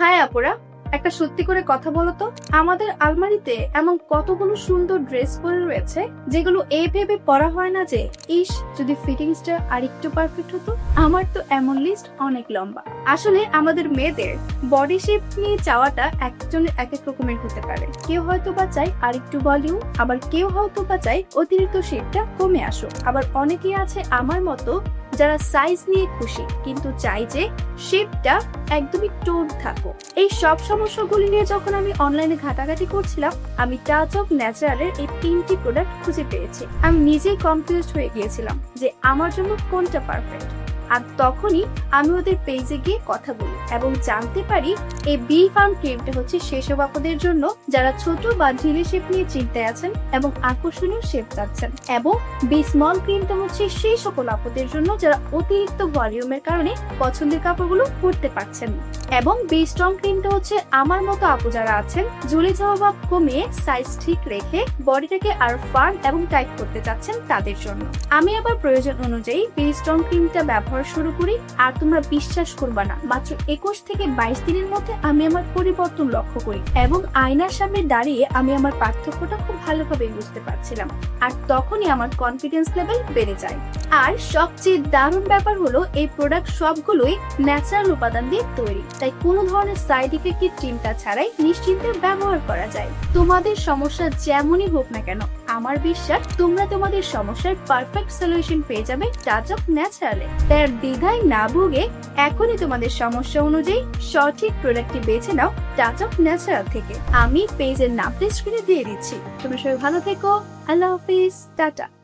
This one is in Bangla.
হাই আপুরা, একটা সত্যি করে কথা বলো তো। আমাদের আলমারিতে এমন কতগুলো সুন্দর ড্রেস পরে রয়েছে, যেগুলো এই ভেবে পরা হয় না যে, ইস, যদি ফিটিংসটা আর একটু পারফেক্ট হতো? আমার তো এমন লিস্ট অনেক লম্বা। আসলে আমাদের মেয়েদের বডি শেপ নিয়ে চাওয়াটা একজনের এক এক রকমের হতে পারে। কেউ হয়তো বা চায় আর একটু ভলিউম আবার কেউ হয়তো বা চায় অতিরিক্ত শেপটা কমে আসুক। আবার অনেকেই আছে আমার মতো যারা সাইজ নিয়ে খুশি, কিন্তু চাই যে শেপটা একদমই টোন থাকো এই সব সমস্যাগুলি নিয়ে যখন আমি অনলাইনে ঘাটাঘাটি করছিলাম, আমি টাচ অফ ন্যাচারালের এই তিনটি প্রোডাক্ট খুঁজে পেয়েছি। আমি নিজেই কনফিউজড হয়ে গিয়েছিলাম যে আমার জন্য কোনটা পারফেক্ট আর তখনই আমি ওদের পেজে গিয়ে কথা বলি এবং জানতে পারি এই বি ফার্ম ক্রিমটা হচ্ছে সেসব আপদের জন্য যারা ছোট বা ঢিলে শেপ নিয়ে চিন্তায় আছেন এবং আকর্ষণীয় শেপ চাচ্ছেন এবং বি স্মল ক্রিমটা হচ্ছে সেই সকল আপদের জন্য যারা অতিরিক্ত ভলিউমের কারণে পছন্দের কাপড়গুলো পরতে পারছেন না। এবং বি স্ট্রং ক্রিমটা হচ্ছে আমার মতো আপু যারা আছেন, ঝুলে যাওয়া বা কমিয়ে সাইজ ঠিক রেখে বডিটাকে আর ফার্ম এবং টাইট করতে চাচ্ছেন তাদের জন্য। আমি আবার প্রয়োজন অনুযায়ী বি স্ট্রং ক্রিমটা ব্যবহার শুরু করি, আর তোমরা বিশ্বাস করবা না, মাত্র একুশ থেকে বাইশ দিনের মধ্যে আমি আমার পরিবর্তন লক্ষ্য করি এবং আয়নার সামনে দাঁড়িয়ে আমি আমার পার্থক্যটা খুব ভালোভাবে বুঝতে পারছিলাম, আর তখনই আমার কনফিডেন্স লেভেল বেড়ে যায়। আর সবচেয়ে দারুণ ব্যাপার হলো, এই প্রোডাক্ট সবগুলোই ন্যাচারাল উপাদান দিয়ে তৈরি। তাই কোনো ধরনের সাইড ইফেক্টের চিন্তা ছাড়াই নিশ্চিন্তে ব্যবহার করা যায়। তোমাদের সমস্যা যেমনই হোক না কেন, আমার বিশ্বাস তোমরা তোমাদের সমস্যার পারফেক্ট সলিউশন পেয়ে যাবে টাচ অফ ন্যাচারালে তাই আর দ্বিধায় না ভুগে এখনই তোমাদের সমস্যা অনুযায়ী সঠিক প্রোডাক্টটি বেছে নাও টাচ অফ ন্যাচারাল থেকে। আমি পেজের নাম স্ক্রিনে দিয়ে দিচ্ছি। তোমরা সবাই ভালো থেকো। আল্লাহ হাফিজ। টাটা।